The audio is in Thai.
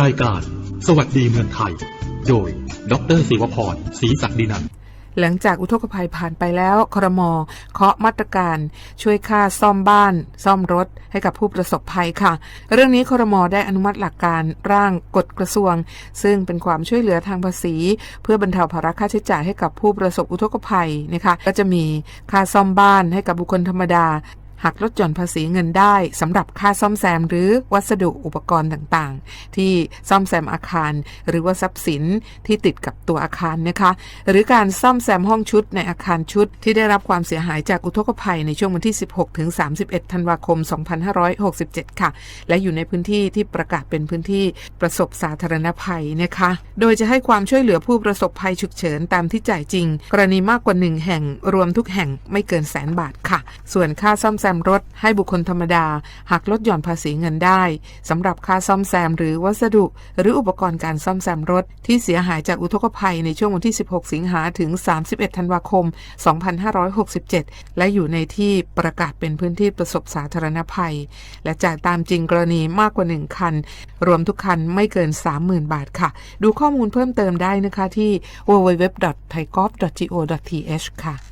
รายการ สวัสดีเมืองไทย โดย ดรศิวพรศรีศักดินันหลังจากอุทกภัยผ่านไปแล้วครมเคาะมาตรการ ช่วยค่าซ่อมบ้าน ซ่อมรถให้กับผู้ประสบภัยค่ะ เรื่องนี้ครมได้อนุมัติหลักการร่างกฎกระทรวง ซึ่งเป็นความช่วยเหลือทางภาษี เพื่อบรรเทาภาระค่าใช้จ่ายให้กับผู้ประสบอุทกภัยนะคะ ก็จะมีค่าซ่อมบ้านให้กับบุคคลธรรมดา หักลดหย่อนภาษีเงินได้สำหรับค่าซ่อมแซมหรือวัสดุอุปกรณ์ต่างๆ ที่ซ่อมแซมอาคาร หรือว่าทรัพย์สินที่ติดกับตัวอาคารนะคะ หรือการซ่อมแซมห้องชุดในอาคารชุด ที่ได้รับความเสียหายจากอุทกภัยในช่วงวันที่ 16ถึง31 ธันวาคม 2567 ค่ะ และอยู่ในพื้นที่ที่ประกาศเป็นพื้นที่ประสบสาธารณภัยนะคะ โดยจะให้ความช่วยเหลือผู้ประสบภัยฉุกเฉินตามที่จ่ายจริง กรณีมากกว่า 1 แห่งรวมทุกแห่งไม่เกินแสนบาทค่ะ ส่วนค่าซ่อมแซมรถให้บุคคลธรรมดาหักลดหย่อนภาษีเงินได้สำหรับค่าซ่อมแซมหรือวัสดุ หรืออุปกรณ์การซ่อมแซมรถ ที่เสียหายจากอุทกภัยในช่วงวันที่ 16 สิงหาถึง 31 ธันวาคม 2567 และอยู่ในที่ประกาศเป็นพื้นที่ประสบสาธารณภัย และจ่ายตามจริงกรณีมากกว่า 1 คัน รวมทุกคันไม่เกิน 30,000 บาทค่ะ ดูข้อมูลเพิ่มเติมได้นะคะที่ www.thaigov.go.th ค่ะ